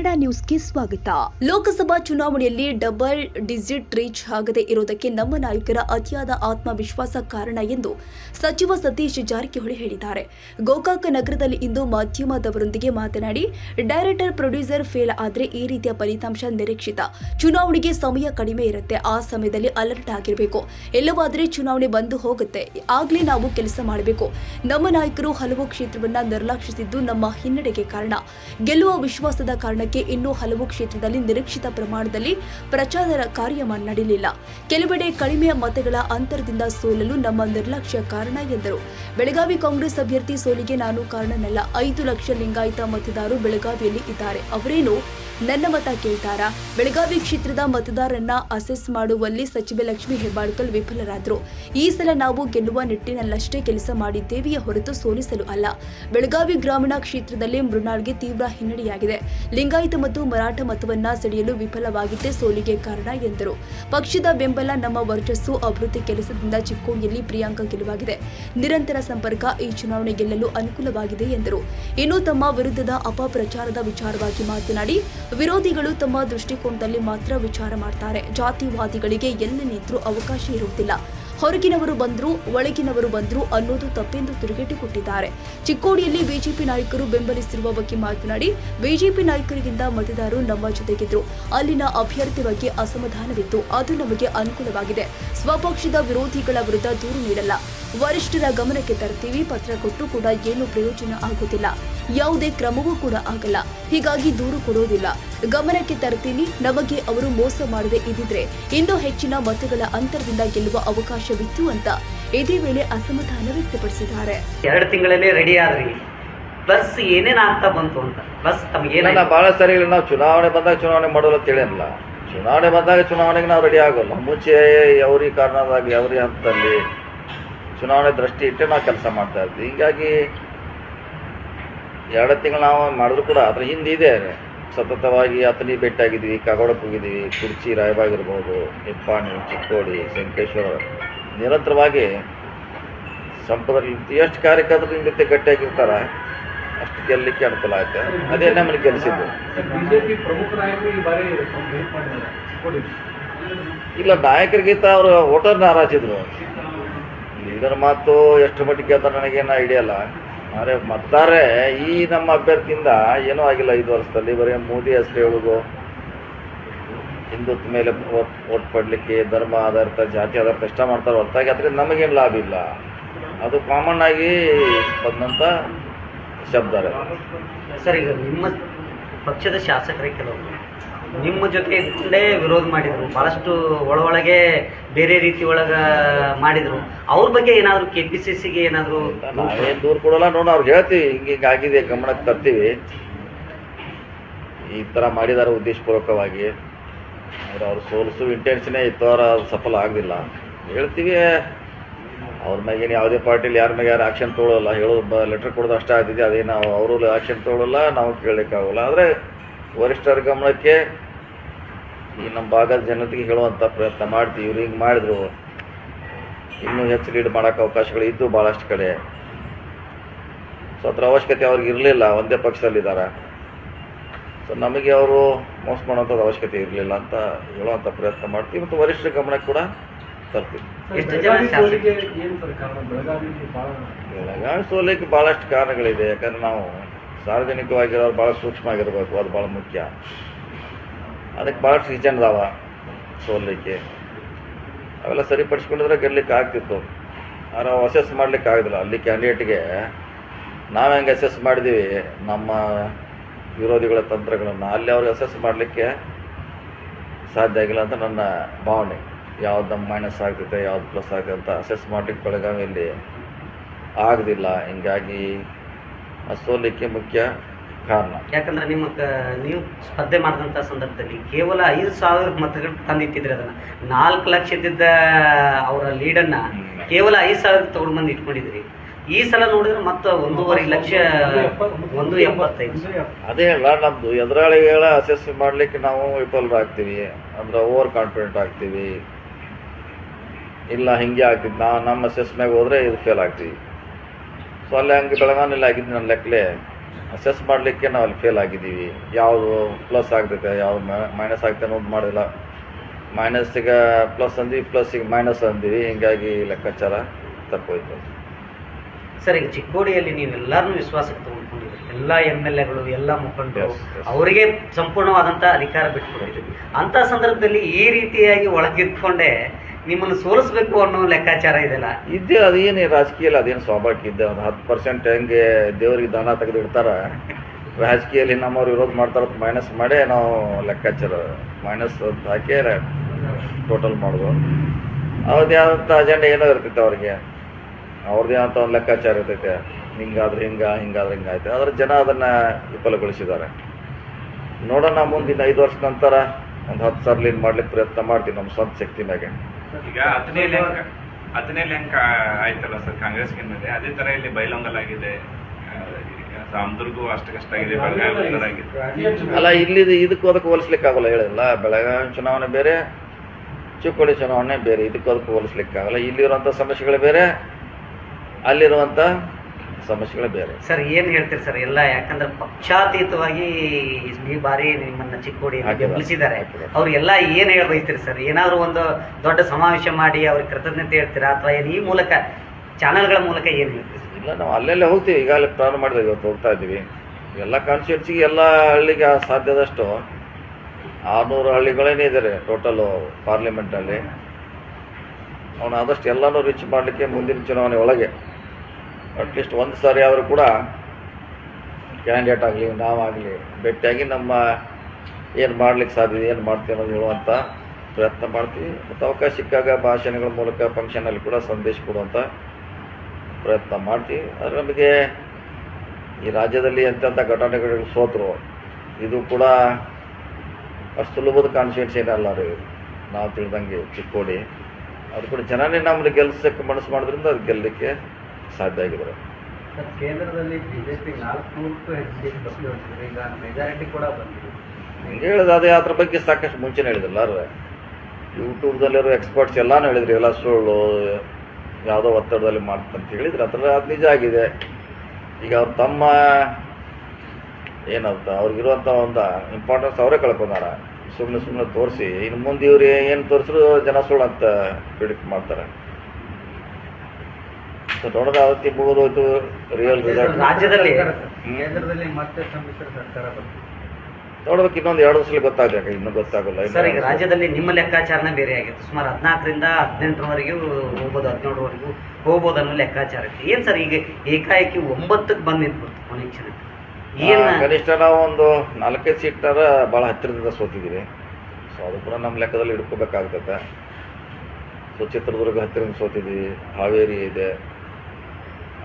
ಕನ್ನಡ ನ್ಯೂಸ್ಗೆ ಸ್ವಾಗತ. ಲೋಕಸಭಾ ಚುನಾವಣೆಯಲ್ಲಿ ಡಬಲ್ ಡಿಜಿಟ್ ರೀಚ್ ಆಗದೆ ಇರುವುದಕ್ಕೆ ನಮ್ಮ ನಾಯಕರ ಅತಿಯಾದ ಆತ್ಮವಿಶ್ವಾಸ ಕಾರಣ ಎಂದು ಸಚಿವ ಸತೀಶ್ ಜಾರಕಿಹೊಳಿ ಹೇಳಿದ್ದಾರೆ. ಗೋಕಾಕ ನಗರದಲ್ಲಿ ಇಂದು ಮಾಧ್ಯಮದವರೊಂದಿಗೆ ಮಾತನಾಡಿ, ಡೈರೆಕ್ಟರ್ ಪ್ರೊಡ್ಯೂಸರ್ ಫೇಲ್ ಆದ್ರೆ ಈ ರೀತಿಯ ಫಲಿತಾಂಶ ನಿರೀಕ್ಷಿತ. ಚುನಾವಣೆಗೆ ಸಮಯ ಕಡಿಮೆ ಇರುತ್ತೆ, ಆ ಸಮಯದಲ್ಲಿ ಅಲರ್ಟ್ ಆಗಿರಬೇಕು. ಎಲ್ಲವಾದರೆ ಚುನಾವಣೆ ಬಂದು ಹೋಗುತ್ತೆ, ಆಗ್ಲೇ ನಾವು ಕೆಲಸ ಮಾಡಬೇಕು. ನಮ್ಮ ನಾಯಕರು ಹಲವು ಕ್ಷೇತ್ರವನ್ನ ನಿರ್ಲಕ್ಷಿಸಿದ್ದು ನಮ್ಮ ಹಿನ್ನಡೆಗೆ ಕಾರಣ. ಗೆಲ್ಲುವ ವಿಶ್ವಾಸದ ಕಾರಣಕ್ಕೆ ಇನ್ನೂ ಹಲವು ಕ್ಷೇತ್ರದಲ್ಲಿ ನಿರೀಕ್ಷಿತ ಪ್ರಮಾಣದಲ್ಲಿ ಪ್ರಚಾರ ಕಾರ್ಯ ನಡೆಯಲಿಲ್ಲ ಕೆಲವೆಡೆ ಕಡಿಮೆ ಮತಗಳ ಅಂತರದಿಂದ ಸೋಲಲು ನಮ್ಮ ನಿರ್ಲಕ್ಷ್ಯ ಕಾರಣ ಎಂದರು. ಬೆಳಗಾವಿ ಕಾಂಗ್ರೆಸ್ ಅಭ್ಯರ್ಥಿ ಸೋಲಿಗೆ ನಾನು ಕಾರಣನಲ್ಲ. ಐದು ಲಕ್ಷ ಲಿಂಗಾಯತ ಮತದಾರರು ಬೆಳಗಾವಿಯಲ್ಲಿ ಇದ್ದಾರೆ. ಅವರೇನು? ನನ್ನ ಮತ ಕೇಳ್ತಾರಾ? ಬೆಳಗಾವಿ ಕ್ಷೇತ್ರದ ಮತದಾರರನ್ನ ಅಸೆಸ್ ಮಾಡುವಲ್ಲಿ ಸಚಿವೆ ಲಕ್ಷ್ಮಿ ಹೆಬ್ಬಾಳ್ಕರ್ ವಿಫಲರಾದರು. ಈ ಸಲ ನಾವು ಗೆಲ್ಲುವ ನಿಟ್ಟಿನಲ್ಲಷ್ಟೇ ಕೆಲಸ ಮಾಡಿದ್ದೇವೆಯೇ ಹೊರತು ಸೋಲಿಸಲು ಅಲ್ಲ. ಬೆಳಗಾವಿ ಗ್ರಾಮೀಣ ಕ್ಷೇತ್ರದಲ್ಲಿ ಮೃನಾಳ್ಗೆ ತೀವ್ರ ಹಿನ್ನಡೆಯಾಗಿದೆ. ಲಿಂಗಾಯತ ಮತ್ತು ಮರಾಠ ಮತವನ್ನ ಸೆಳೆಯಲು ವಿಫಲವಾಗಿದ್ದೇ ಸೋಲಿಗೆ ಕಾರಣ ಎಂದರು. ಪಕ್ಷದ ಬೆಂಬಲ ನಮ್ಮ ವರ್ಚಸ್ಸು, ಅಭಿವೃದ್ಧಿ ಕೆಲಸದಿಂದ ಚಿಕ್ಕೋಡಿಯಲ್ಲಿ ಪ್ರಿಯಾಂಕಾ ಗೆಲುವಾಗಿದೆ. ನಿರಂತರ ಸಂಪರ್ಕ ಈ ಚುನಾವಣೆ ಗೆಲ್ಲಲು ಅನುಕೂಲವಾಗಿದೆ ಎಂದರು. ಇನ್ನು ತಮ್ಮ ವಿರುದ್ಧದ ಅಪಪ್ರಚಾರದ ವಿಚಾರವಾಗಿ ಮಾತನಾಡಿ, ವಿರೋಧಿಗಳು ತಮ್ಮ ದೃಷ್ಟಿಕೋನದಲ್ಲಿ ಮಾತ್ರ ವಿಚಾರ ಮಾಡ್ತಾರೆ. ಜಾತಿವಾದಿಗಳಿಗೆ ಎಲ್ಲಿ ನಿಂತರೂ ಅವಕಾಶ ಇರುವುದಿಲ್ಲ. ಹೊರಗಿನವರು ಬಂದ್ರು, ಒಳಗಿನವರು ಬಂದ್ರು ಅನ್ನೋದು ತಪ್ಪೆಂದು ತಿರುಗೇಟು ಕೊಟ್ಟಿದ್ದಾರೆ ಚಿಕ್ಕೋಡಿಯಲ್ಲಿ ಬಿಜೆಪಿ ನಾಯಕರು ಬೆಂಬಲಿಸಿರುವ ಬಗ್ಗೆ ಮಾತನಾಡಿ, ಬಿಜೆಪಿ ನಾಯಕರಿಗಿಂತ ಮತದಾರರು ನಮ್ಮ ಜೊತೆಗಿದ್ರು. ಅಲ್ಲಿನ ಅಭ್ಯರ್ಥಿ ಬಗ್ಗೆ ಅಸಮಾಧಾನವಿತ್ತು. ಅದು ನಮಗೆ ಅನುಕೂಲವಾಗಿದೆ. ಸ್ವಪಕ್ಷದ ವಿರೋಧಿಗಳ ವಿರುದ್ಧ ದೂರು ನೀಡಲ್ಲ. ವರಿಷ್ಠರ ಗಮನಕ್ಕೆ ತರ್ತೀವಿ, ಪತ್ರ ಕೊಟ್ಟು ಕೂಡ ಏನು ಪ್ರಯೋಜನ ಆಗುತ್ತಿಲ್ಲ ಯಾವುದೇ ಕ್ರಮವೂ ಕೂಡ ಆಗಲ್ಲ. ಹೀಗಾಗಿ ದೂರು ಕೊಡೋದಿಲ್ಲ. ಗಮನಕ್ಕೆ ತರ್ತೀನಿ ನಮಗೆ ಅವರು ಮೋಸ ಮಾಡದೆ ಇದ್ದಿದ್ರೆ ಇನ್ನೂ ಹೆಚ್ಚಿನ ಮತಗಳ ಅಂತರದಿಂದ ಗೆಲ್ಲುವ ಅವಕಾಶವಿತ್ತು ಅಂತ ಇದೇ ವೇಳೆ ಅಸಮಾಧಾನ ವ್ಯಕ್ತಪಡಿಸಿದ್ದಾರೆ. ಎರಡು ತಿಂಗಳಲ್ಲೇ ರೆಡಿ ಆದ್ರಿ ಬಸ್ ಏನೇನ್ ಆಗ್ತಾ ಬಂತು ಅಂತ. ಬಸ್ ತಮಗೆ ಬಹಳ ಸರಿ ಇಲ್ಲ ನಾವು ಚುನಾವಣೆ ಬಂದಾಗ ಚುನಾವಣೆ ಮಾಡೋಲ್ಲ ಅಂತ ಹೇಳಿರಲ್ಲ ಚುನಾವಣೆ ಬಂದಾಗ ಚುನಾವಣೆಗೆ ನಾವು ರೆಡಿ ಆಗೋಲ್ಲ. ಮುಂಚೆ ಯಾವ್ರಿ ಕಾರಣದಾಗ ಯಾವ್ರಿ ಹಂತದಲ್ಲಿ ಚುನಾವಣೆ ದೃಷ್ಟಿ ಇಟ್ಟು ನಾವು ಕೆಲಸ ಮಾಡ್ತಾ ಇದ್ವಿ. ಹೀಗಾಗಿ ಎರಡು ತಿಂಗಳು ನಾವು ಮಾಡಿದ್ರು ಕೂಡ ಅದ್ರ ಹಿಂದೆ ಇದೆ. ಸತತವಾಗಿ ಅತನಿ ಬೆಟ್ಟಾಗಿದ್ದೀವಿ ಕಾಗೋಡಕ್ಕೆ ಹೋಗಿದ್ವಿ ಕುರ್ಚಿ ರಾಯಬಾಗ್ ಇರ್ಬೋದು ನಿಪ್ಪಾಣಿ ಚಿಕ್ಕೋಡಿ ವೆಂಕಟೇಶ್ವರ ನಿರಂತರವಾಗಿ ಸಂಪದಲ್ಲಿ ಎಷ್ಟು ಕಾರ್ಯಕರ್ತರು ನಿಮ್ಮ ಜೊತೆ ಗಟ್ಟಿಯಾಗಿರ್ತಾರ ಅಷ್ಟು ಗೆಲ್ಲಲಿಕ್ಕೆ ಅನುಕೂಲ ಆಯ್ತು. ಅದೇ ನಮ್ಮಲ್ಲಿ ಗೆಲ್ಲಿಸಿದ್ದು. ಇಲ್ಲ ನಾಯಕರಿಗಿಂತ ಅವರು ವೋಟರ್ ನಾರಾಜಿದ್ರು ಲೀಡರ್ ಮಾತು ಎಷ್ಟು ಮಟ್ಟಿಗೆ ಕೇಳ್ತಾರೆ ನನಗೇನು ಐಡಿಯಲ್ಲ ಇಲ್ಲ. ಆದರೆ ಮತ್ತಾರೆ, ಈ ನಮ್ಮ ಅಭ್ಯರ್ಥಿಯಿಂದ ಏನೂ ಆಗಿಲ್ಲ ಐದು ವರ್ಷದಲ್ಲಿ. ಬರೀ ಮೋದಿ ಹೆಸರು ಹೇಳೋದು. ಹಿಂದುತ್ವ ಮೇಲೆ ಓಟ್ ಪಡಲಿಕ್ಕೆ ಧರ್ಮ, ಆಧಾರಿತ, ಜಾತಿ ಆಧಾರಿತ ಇಷ್ಟ ಮಾಡ್ತಾರೆ. ಹೊರತಾಗಿ ಅದರಿಂದ ನಮಗೇನು ಲಾಭ ಇಲ್ಲ. ಅದು ಕಾಮನ್ ಆಗಿ ಬಂದಂಥ ಶಬ್ದ. ಸರ್, ಈಗ ನಿಮ್ಮ ಪಕ್ಷದ ಶಾಸಕರೇ ಕೆಲವರು ನಿಮ್ಮ ಜೊತೆ ಇದ್ಕೊಂಡೇ ವಿರೋಧ ಮಾಡಿದ್ರು, ಬಹಳಷ್ಟು ಒಳೊಳಗೆ ಬೇರೆ ರೀತಿ ಒಳಗ ಮಾಡಿದ್ರು. ಅವ್ರ ಬಗ್ಗೆ ಏನಾದರೂ ಕೆ ಪಿ ಸಿ ಸಿಗೆ ಏನಾದ್ರು ನಾವೇನು ದೂರ ಕೊಡೋಲ್ಲ ನೋಡಿ, ಅವ್ರಿಗೆ ಹೇಳ್ತೀವಿ, ಹಿಂಗೆ ಆಗಿದೆ ಗಮನಕ್ಕೆ ತರ್ತೀವಿ. ಈ ಥರ ಮಾಡಿದ್ದಾರೆ ಉದ್ದೇಶಪೂರ್ವಕವಾಗಿ. ಅವ್ರು ಅವ್ರು ಸೋಲಿಸು ಇಂಟೆನ್ಷನೇ ಇತ್ತು, ಅವ್ರು ಸಫಲ ಆಗಲಿಲ್ಲ ಹೇಳ್ತೀವಿ, ಅವ್ರ ಮ್ಯಾಗೇನು ಯಾವುದೇ ಪಾರ್ಟಿಲಿ ಯಾರ ಮ್ಯಾಗ ಯಾರು ಆ್ಯಕ್ಷನ್ ತೊಗೊಳ್ಳಲ್ಲ ಹೇಳೋದು ಲೆಟ್ರ್ ಕೊಡೋದು ಅಷ್ಟೇ ಆಗ್ತಿದೆ ಅದೇ ನಾವು ಅವರು ಆ್ಯಕ್ಷನ್ ತೊಗೊಳ್ಳಲ್ಲ ನಾವು ಕೇಳಲಿಕ್ಕಾಗಲ್ಲ. ಆದರೆ ವರಿಷ್ಠರ ಗಮನಕ್ಕೆ ಈ ನಮ್ಮ ಭಾಗದ ಜನತೆಗೆ ಹೇಳುವಂಥ ಪ್ರಯತ್ನ ಮಾಡ್ತೀವಿ. ಇವ್ರು ಹಿಂಗೆ ಮಾಡಿದ್ರು. ಇನ್ನೂ ಹೆಚ್ಚು ಲೀಡ್ ಮಾಡೋಕ್ಕೆ ಅವಕಾಶಗಳು ಇದ್ದು ಭಾಳಷ್ಟು ಕಡೆ. ಸೊ ಅದರ ಅವಶ್ಯಕತೆ ಅವ್ರಿಗೆ ಇರಲಿಲ್ಲ ಒಂದೇ ಪಕ್ಷದಲ್ಲಿದ್ದಾರೆ. ಸೊ ನಮಗೆ ಅವರು ಮೋಸ ಮಾಡುವಂಥದ್ದು ಅವಶ್ಯಕತೆ ಇರಲಿಲ್ಲ ಅಂತ ಹೇಳುವಂಥ ಪ್ರಯತ್ನ ಮಾಡ್ತೀವಿ ಮತ್ತು ವರಿಷ್ಠರ ಗಮನ ಕೂಡ ತರ್ತೀವಿ. ಬೆಳಗಾವಿ? ಸೋಲಿಗೆ ಭಾಳಷ್ಟು ಕಾರಣಗಳಿದೆ. ಯಾಕಂದ್ರೆ ನಾವು ಸಾರ್ವಜನಿಕವಾಗಿರೋರು ಭಾಳ ಸೂಕ್ಷ್ಮ ಆಗಿರಬೇಕು ಅದು ಭಾಳ ಮುಖ್ಯ. ಅದಕ್ಕೆ ಭಾಳ ರೀಸನ್ ಅದಾವ ಸೋಲಿಕ್ಕೆ ಅವೆಲ್ಲ ಸರಿಪಡಿಸ್ಕೊಂಡಿದ್ರೆ ಗೆಲ್ಲಕ್ಕೆ ಆಗ್ತಿತ್ತು. ಆದರೆ ನಾವು ಅಸೆಸ್ ಮಾಡ್ಲಿಕ್ಕೆ ಆಗೋದಿಲ್ಲ. ಅಲ್ಲಿ ಕ್ಯಾಂಡಿಡೇಟ್ಗೆ ನಾವು ಹೆಂಗೆ ಅಸೆಸ್ ಮಾಡಿದ್ದೀವಿ ನಮ್ಮ ವಿರೋಧಿಗಳ ತಂತ್ರಗಳನ್ನು. ಅಲ್ಲಿ ಅವ್ರಿಗೆ ಅಸೆಸ್ ಮಾಡಲಿಕ್ಕೆ ಸಾಧ್ಯ ಆಗಿಲ್ಲ ಅಂತ ನನ್ನ ಭಾವನೆ. ಯಾವ್ದು ನಮ್ಮ ಮೈನಸ್ ಆಗುತ್ತೆ, ಯಾವ್ದು ಪ್ಲಸ್ ಆಗುತ್ತೆ ಅಂತ ಅಸೆಸ್ ಮಾಡ್ಲಿಕ್ಕೆ ಬೆಳಗಾವಿಯಲ್ಲಿ ಆಗದಿಲ್ಲ. ಹಿಂಗಾಗಿ ಸೋಲಿಕ್ಕೆ ಮುಖ್ಯ ಕಾರಣ. ಯಾಕಂದ್ರೆ ನಿಮ್ಮ ನೀವು ಸ್ಪರ್ಧೆ ಮಾಡಿದಂಥ ಸಂದರ್ಭದಲ್ಲಿ ಕೇವಲ ಐದು ಸಾವಿರ ಮತಗಳು ತಂದಿಟ್ಟಿದ್ರಿ ಅದನ್ನ. ನಾಲ್ಕು ಲಕ್ಷ ಇದ್ದಿದ್ದ ಅವರ ಲೀಡನ್ನ ಕೇವಲ ಐದು ಸಾವಿರ ತಗೊಂಡು ಬಂದು ಇಟ್ಕೊಂಡಿದ್ರಿ. ಈ ಸಲ ನೋಡಿದ್ರೆ ಮತ್ತೆ ಒಂದೂವರೆ ಲಕ್ಷ ಒಂದು ಎಪ್ಪತ್ತೈದು. ಅದೇ ಹೇಳ ನಮ್ದು ಎದುರಾಳಿಗಳ ಅಸೆಸ್ ಮಾಡ್ಲಿಕ್ಕೆ ನಾವು ವಿಫಲರಾಗ್ತೀವಿ ಅಂದ್ರೆ ಓವರ್ ಕಾನ್ಫಿಡೆಂಟ್ ಆಗ್ತೀವಿ. ಇಲ್ಲ ಹಿಂಗೆ ಆಗ್ತಿತ್ತು ನಾವು ನಮ್ಮ ಅಸೆಸ್ ಮ್ಯಾಗ ಹೋದ್ರೆ ಇದು ಫೇಲ್ ಆಗ್ತೀವಿ. ಸೊ ಅಲ್ಲಿ ಹಂಗೆ ಬೆಳಗಾವಿನಲ್ಲಿ ಆಗಿದ್ದು ನನ್ನ ಲೆಕ್ಕಲೆ ಅಸೆಸ್ ಮಾಡಲಿಕ್ಕೆ ನಾವು ಅಲ್ಲಿ ಫೇಲ್ ಆಗಿದ್ದೀವಿ. ಯಾವುದು ಪ್ಲಸ್ ಆಗ್ತೈತೆ ಯಾವುದು ಮೈನಸ್ ಆಗ್ತೈತೆ ಅನ್ನೋದು ಮಾಡಿಲ್ಲ ಮೈನಸ್ಸಿಗೆ ಪ್ಲಸ್ ಅಂದ್ವಿ ಪ್ಲಸ್ಸಿಗೆ ಮೈನಸ್ ಅಂದ್ವಿ. ಹೀಗಾಗಿ ಲೆಕ್ಕಾಚಾರ ತಪ್ಪೋಯ್ತು. ಸರ್ ಈಗ ಚಿಕ್ಕೋಡಿಯಲ್ಲಿ ನೀವೆಲ್ಲರನ್ನೂ ವಿಶ್ವಾಸಕ್ಕೆ ತಗೊಂಡ್ಕೊಂಡಿದ್ದೀರಿ. ಎಲ್ಲ ಎಂ ಎಲ್ ಎಗಳು ಎಲ್ಲ ಮುಖಂಡರು. ಅವರಿಗೆ ಸಂಪೂರ್ಣವಾದಂಥ ಅಧಿಕಾರ ಬಿಟ್ಕೊಟ್ಟಿದ್ರಿ ಅಂಥ ಸಂದರ್ಭದಲ್ಲಿ ಈ ರೀತಿಯಾಗಿ ಒಳಗಿಟ್ಕೊಂಡೆ ನಿಮ್ಮನ್ನು ಸೋಲಿಸ್ಬೇಕು ಅನ್ನೋ ಲೆಕ್ಕಾಚಾರ ಇದೆಲ್ಲ ಇದ್ದೇ ಅದೇನು ರಾಜಕೀಯ ಅದೇನು ಸ್ವಾಭಾವಿಕ ಇದ್ದೆ ಒಂದು ಹತ್ತು ಪರ್ಸೆಂಟ್ ಹೆಂಗೆ ದೇವರಿಗೆ ದಾನ ತೆಗೆದು ಇಡ್ತಾರ ರಾಜಕೀಯದಲ್ಲಿ ನಮ್ಮವ್ರು ವಿರೋಧ ಮಾಡ್ತಾರ ಮೈನಸ್ ಮಾಡೇ ನಾವು ಲೆಕ್ಕಾಚಾರ. ಮೈನಸ್ ಅಂತ ಹಾಕಿ ಟೋಟಲ್ ಮಾಡೋದು. ಅವ್ರದ್ದು ಆದಂಥ ಅಜೆಂಡ ಏನೋ ಇರ್ತೈತೆ ಅವ್ರಿಗೆ. ಅವ್ರದ್ದು ಆದಂಥ ಒಂದು ಲೆಕ್ಕಾಚಾರ ಇರ್ತೈತೆ. ಹಿಂಗಾದ್ರೆ ಹಿಂಗೆ, ಹಿಂಗಾದ್ರೆ ಹಿಂಗಾಯ್ತು ಆದ್ರೆ ಜನ ಅದನ್ನು ವಿಫಲಗೊಳಿಸಿದ್ದಾರೆ. ನೋಡೋಣ ಮುಂದಿನ ಐದು ವರ್ಷ ನಂತರ ಒಂದು ಹತ್ತು ಸಾವಿರ ಲೀನ್ ಮಾಡ್ಲಿಕ್ಕೆ ಪ್ರಯತ್ನ ಮಾಡ್ತೀವಿ ನಮ್ಮ ಸ್ವಂತ ಶಕ್ತಿ ಮ್ಯಾಗೆ. ಈಗ ಹತ್ತನೇ ಅಂಕ ಹತ್ತನೇ ಅಂಕ ಆಯ್ತಲ್ಲ ಸರ್ ಕಾಂಗ್ರೆಸ್ ಮೇಲೆ? ಅದೇ ತರ ಇಲ್ಲಿ ಬೈಲೊಂಗಲ್ ಆಗಿದೆ ರಾಮದುರ್ಗು ಆಗಿದೆ. ಬೆಳಗಾವಿ ಅಲ್ಲ ಇಲ್ಲಿ ಇದಕ್ಕೂ ಅದಕ್ಕೆ ಹೋಲಿಸ್ಲಿಕ್ಕೆ ಆಗಲ್ಲ ಹೇಳಿಲ್ಲ ಬೆಳಗಾವಿ ಚುನಾವಣೆ ಬೇರೆ ಚಿಕ್ಕೋಡಿ ಚುನಾವಣೆ ಬೇರೆ. ಇದಕ್ಕೂ ಅದಕ್ಕೆ ಹೋಲಿಸ್ಲಿಕ್ಕೆ ಆಗಲ್ಲ. ಇಲ್ಲಿರುವಂತ ಸಮಸ್ಯೆಗಳು ಬೇರೆ ಅಲ್ಲಿರುವಂಥ ಸಮಸ್ಯೆಗಳು ಬೇರೆ. ಸರ್ ಏನ್ ಹೇಳ್ತೀರಿ ಸರ್? ಎಲ್ಲ ಯಾಕಂದ್ರೆ ಪಕ್ಷಾತೀತವಾಗಿ ಈ ಬಾರಿ ನಿಮ್ಮನ್ನ ಚಿಕ್ಕೋಡಿ. ಬೆಂಬಲಿಸಿದ್ದಾರೆ. ಅವ್ರು ಎಲ್ಲ ಏನ್ ಹೇಳ್ಬೈತೀರಿ ಸರ್? ಏನಾದ್ರು ಒಂದು ದೊಡ್ಡ ಸಮಾವೇಶ ಮಾಡಿ ಅವ್ರಿಗೆ ಕೃತಜ್ಞತೆ ಹೇಳ್ತೀರಾ? ಅಥವಾ ಏನ್ ಈ ಮೂಲಕ ಚಾನೆಲ್ಗಳ ಮೂಲಕ ಏನ್ ಹೇಳ್ತೀರಿ ಇಲ್ಲ ನಾವು ಅಲ್ಲೆಲ್ಲೇ ಹೋಗ್ತೀವಿ. ಈಗಾಗಲೇ ಪ್ರಾರಂಭ ಮಾಡಿದ್ವಿ ಇವತ್ತು ಹೋಗ್ತಾ ಇದ್ದೀವಿ. ಎಲ್ಲ ಕಾನ್ಸ್ಟಿಟ್ಯೂನ್ಸಿಗೆ ಎಲ್ಲ ಹಳ್ಳಿಗೆ ಸಾಧ್ಯದಷ್ಟು ಆರುನೂರು ಹಳ್ಳಿಗಳೇನೇ ಇದ್ದಾರೆ ಟೋಟಲು ಪಾರ್ಲಿಮೆಂಟಲ್ಲಿ ಅವನು ಆದಷ್ಟು ಎಲ್ಲನೂ ರೀಚ್ ಮಾಡಲಿಕ್ಕೆ ಮುಂದಿನ ಚುನಾವಣೆ ಒಳಗೆ. ಅಟ್ಲೀಸ್ಟ್ ಒಂದು ಸಾರಿ ಆದರೂ ಕೂಡ ಕ್ಯಾಂಡಿಡೇಟ್ ಆಗಲಿ, ನಾವಾಗಲಿ, ಭೇಟಿಯಾಗಿ ನಮ್ಮ ಏನು ಮಾಡ್ಲಿಕ್ಕೆ ಸಾಧ್ಯ ಏನು ಮಾಡ್ತೀವಿ ಅನ್ನೋದು ಹೇಳುವಂಥ ಪ್ರಯತ್ನ ಮಾಡ್ತೀವಿ. ಮತ್ತು ಅವಕಾಶ ಸಿಕ್ಕಾಗ ಭಾಷಣಗಳ ಮೂಲಕ ಫಂಕ್ಷನಲ್ಲಿ ಕೂಡ ಸಂದೇಶ ಕೊಡುವಂಥ ಪ್ರಯತ್ನ ಮಾಡ್ತೀವಿ. ಆದರೆ ನಮಗೆ ಈ ರಾಜ್ಯದಲ್ಲಿ ಎಂತೆಂಥ ಘಟನೆಗಳು ಸೋತರು, ಇದು ಕೂಡ ಅಷ್ಟು ಸುಲಭದ ಕಾನ್ಫಿಡೆನ್ಸ್ ಏನಲ್ಲ ರೀ ನಾವು ತಿಳಿದಂಗೆ ಚಿಕ್ಕೋಡಿ. ಅದು ಕೂಡ ಜನನೇ ನಮ್ಮನ್ನು ಗೆಲ್ಸಕ್ಕೆ ಮನಸ್ಸು ಮಾಡೋದ್ರಿಂದ ಅದು ಗೆಲ್ಲಲಿಕ್ಕೆ ಸಾಧ್ಯ ಆಗಿದ್ದಾರೆ. ಕೇಂದ್ರದಲ್ಲಿ ಬಿಜೆಪಿ ನಾಲ್ಕು ಈಗ ಮೆಜಾರಿಟಿ ಕೂಡ ಬಂದಿದೆ. ಹೇಳಿದ ಅದೇ ಅದ್ರ ಬಗ್ಗೆ ಸಾಕಷ್ಟು ಮುಂಚೆನೇ ಹೇಳಿದ್ರು ಅರ್ರೆ ಯೂಟ್ಯೂಬ್ದಲ್ಲಿರೋ ಎಕ್ಸ್ಪರ್ಟ್ಸ್ ಎಲ್ಲಾನು ಹೇಳಿದ್ರು ಎಲ್ಲ ಸುಳ್ಳು ಯಾವುದೋ ಒತ್ತಡದಲ್ಲಿ ಮಾಡ್ತಂತ ಹೇಳಿದ್ರು. ಅದ್ರ ಅದು ನಿಜ ಆಗಿದೆ. ಈಗ ಅವ್ರು ತಮ್ಮ ಏನಂತ ಅವ್ರಿಗಿರುವಂಥ ಒಂದು ಇಂಪಾರ್ಟೆನ್ಸ್ ಅವರೇ ಕಳ್ಕೊಂಡಾರ. ಸುಮ್ಮನೆ ಸುಮ್ಮನೆ ತೋರಿಸಿ ಇನ್ನು ಮುಂದೆ ಇವ್ರು ಏನು ತೋರಿಸಿದ್ರು ಜನ ಸುಳ್ಳು ಅಂತ ಪ್ರಿಡಿಕ್ಟ್ ಮಾಡ್ತಾರೆ. ಸೊ ನೋಡೋಣ ಅವತ್ತಿ ಮುಗಿದೋಯ್ತು ರಿಯಲ್ ರಿಸಲ್ಟ್ ರಾಜ್ಯದಲ್ಲಿ? ಕೇಂದ್ರದಲ್ಲಿ ಮತ್ತೆ ಸಮ್ಮಿಶ್ರ ಸರ್ಕಾರ ಬಂತು. ನೋಡ್ಬೇಕು ಇನ್ನೊಂದು ಎರಡು ವರ್ಷದಲ್ಲಿ ಗೊತ್ತಾಗಬೇಕು ಇನ್ನೂ ಗೊತ್ತಾಗಲ್ಲ ಸರ್ ಈಗ ರಾಜ್ಯದಲ್ಲಿ ನಿಮ್ಮ ಲೆಕ್ಕಾಚಾರನೇ ಬೇರೆ ಆಗಿತ್ತು. ಸುಮಾರು ಹದಿನಾಲ್ಕರಿಂದ ಹದಿನೆಂಟರವರೆಗೂ ಹೋಗ್ಬೋದು ಹದಿನೇಳರವರೆಗೂ ಹೋಗ್ಬೋದು ಅನ್ನೋ ಲೆಕ್ಕಾಚಾರ ಇತ್ತು. ಏನ್ ಸರ್ ಈಗ ಏಕಾಏಕಿ ಒಂಬತ್ತಕ್ಕೆ ಬಂದು ನಿಂತ್ಬಿಡ್ತು ಕೊನೆ ಕ್ಷಣಕ್ಕೆ ಏನ್ ಕನಿಷ್ಠ ನಾವು ಒಂದು ನಾಲ್ಕೈದು ಸೀಟ್ನಾರ ಭಾಳ ಹತ್ತಿರದಿಂದ ಸೋತಿದ್ದೀವಿ. ಸೊ ಅದು ಕೂಡ ನಮ್ಮ ಲೆಕ್ಕದಲ್ಲಿ ಹಿಡ್ಕೋಬೇಕಾಗ್ತದೆ. ಸೊ ಚಿತ್ರದುರ್ಗ ಹತ್ತಿರದಿಂದ ಸೋತಿದ್ದೀವಿ. ಹಾವೇರಿ ಇದೆ.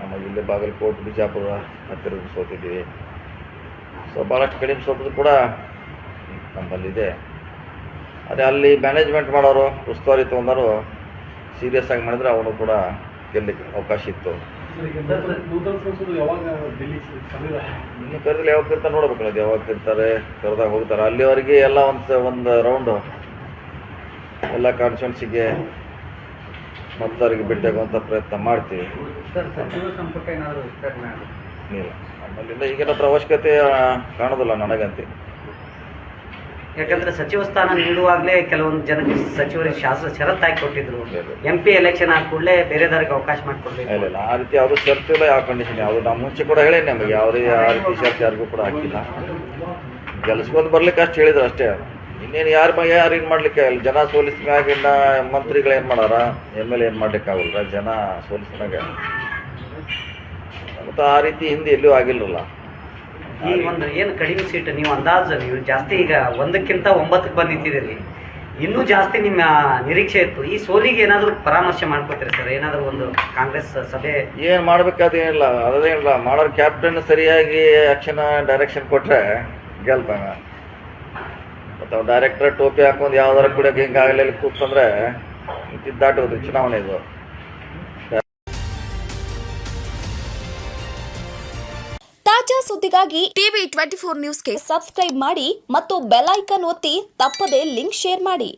ಆಮೇಲೆ ಇಲ್ಲಿ ಬಾಗಲಕೋಟೆ ಬಿಜಾಪುರ ಹತ್ತಿರ ಸೋತಿದ್ದೀವಿ. ಸೊ ಭಾಳಷ್ಟು ಕಡಿಮೆ ಸೋತದ್ದು ಕೂಡ ನಮ್ಮಲ್ಲಿದೆ. ಅದೇ ಅಲ್ಲಿ ಮ್ಯಾನೇಜ್ಮೆಂಟ್ ಮಾಡೋರು ಉಸ್ತುವಾರಿ ತೊಗೊಂಡವರು ಸೀರಿಯಸ್ ಆಗಿ ಮಾಡಿದ್ರೆ ಅವನು ಕೂಡ ಗೆಲ್ಲಕ್ಕೆ ಅವಕಾಶ ಇತ್ತು. ಇನ್ನು ಕರೆದಲ್ಲಿ ಯಾವಾಗ ಕರಿತಾರೆ ನೋಡ್ಬೇಕಲ್ಲ ಅದು ಯಾವಾಗ ಕರಿತಾರೆ ಕರೆದಾಗ ಹೋಗ್ತಾರೆ. ಅಲ್ಲಿವರೆಗೆ ಎಲ್ಲ ಒಂದು ಒಂದು ರೌಂಡು ಎಲ್ಲ ಕಾನ್ಸ್ಟಿಟ್ಯೂನ್ಸಿಗೆ ಮತದಾರರಿಗೆ ಅಂತ ಪ್ರಯತ್ನ ಮಾಡ್ತೀವಿ. ಇಲ್ಲ. ನಮ್ಮಲ್ಲಿಂದ ಈಗಿನ ಅವಶ್ಯಕತೆ ಕಾಣೋದಿಲ್ಲ ನನಗಂತೆ. ಯಾಕಂದ್ರೆ ಸಚಿವ ಸ್ಥಾನ ನೀಡುವಾಗಲೇ ಕೆಲವೊಂದು ಜನಕ್ಕೆ ಸಚಿವರಿಗೆ ಶಾಸಕ ಷರತ್ತಾಗಿ ಕೊಟ್ಟಿದ್ರು. ಎಂ ಪಿ ಎಲೆಕ್ಷನ್ ಆದ ಕೂಡಲೇ ಬೇರೆದವ್ರಿಗೆ ಅವಕಾಶ ಮಾಡಿಕೊಡ್ಬೇಕು ಇಲ್ಲ ಇಲ್ಲ. ಆ ರೀತಿ ಯಾವುದು ಶರ್ತ್ ಇಲ್ಲ ಯಾವ ಕಂಡೀಷನ್ ಯಾವುದು ನಾವು ಮುಂಚೆ ಕೂಡ ಹೇಳಿ ನಮಗೆ. ಯಾವುದೇ ಆ ರೀತಿ ಯಾರಿಗೂ ಕೂಡ ಹಾಕಿಲ್ಲ. ಗೆಲ್ಸ್ಕೊಂಡು ಬರ್ಲಿಕ್ಕೆ ಅಷ್ಟು ಹೇಳಿದ್ರು ಅಷ್ಟೇ ಇನ್ನೇನು ಯಾರು ಮ ಯಾರು ಏನು ಮಾಡ್ಲಿಕ್ಕೆ ಆಗಲ್ಲ ಜನ ಸೋಲಿಸಿದ ಮ್ಯಾಗಿನ ಮಂತ್ರಿಗಳು ಏನು ಮಾಡಾರ? ಎಂ ಎಲ್ ಏನು ಮಾಡ್ಲಿಕ್ಕೆ ಆಗಲ್ಲ ಜನ ಸೋಲಿಸಿದಾಗ ಮತ್ತು ಆ ರೀತಿ ಹಿಂದೆ ಎಲ್ಲೂ ಆಗಿಲ್ಲಲ್ಲ ಈ ಒಂದು ಏನು ಕಡಿಮೆ ಸೀಟ್ ನೀವು ಅಂದಾಜು ನೀವು ಜಾಸ್ತಿ ಈಗ ಒಂದಕ್ಕಿಂತ ಒಂಬತ್ತಕ್ಕೆ ಬಂದಿದ್ದೀರಿ ಇನ್ನೂ ಜಾಸ್ತಿ ನಿಮ್ಮ ನಿರೀಕ್ಷೆ ಇತ್ತು. ಈ ಸೋಲಿಗೆ ಏನಾದರೂ ಪರಾಮರ್ಶೆ ಮಾಡ್ಕೊತೀರಿ ಸರ್? ಏನಾದರೂ ಒಂದು ಕಾಂಗ್ರೆಸ್ ಸಭೆ? ಏನು ಮಾಡ್ಬೇಕಾದೇನಿಲ್ಲ ಅದೇನಿಲ್ಲ. ಮಾಡೋರು ಕ್ಯಾಪ್ಟನ್ ಸರಿಯಾಗಿ ಆ್ಯಕ್ಷನ್ ಡೈರೆಕ್ಷನ್ ಕೊಟ್ಟರೆ ಗೆಲ್ತಾನೆ. ಮತ್ತು ಡೈರೆಕ್ಟರ್ ಟೋಪಿ ಹಾಕೊಂಡು ಯಾವ್ದಾರ ಕೂಡ ಹಿಂಗೆ ಆಗಲಿ ಕೂತ್ಕೊಂಡ್ರೆ ತಿದ್ದಾಟೋದು ಚುನಾವಣೆ ಇದು. ತಾಜಾ ಸುದ್ದಿಗಾಗಿ ಟಿವಿ ಟ್ವೆಂಟಿ ಫೋರ್ ನ್ಯೂಸ್ಗೆ ಸಬ್ಸ್ಕ್ರೈಬ್ ಮಾಡಿ ಮತ್ತು ಬೆಲ್ ಐಕನ್ ಒತ್ತಿ ತಪ್ಪದೇ ಲಿಂಕ್ ಶೇರ್ ಮಾಡಿ.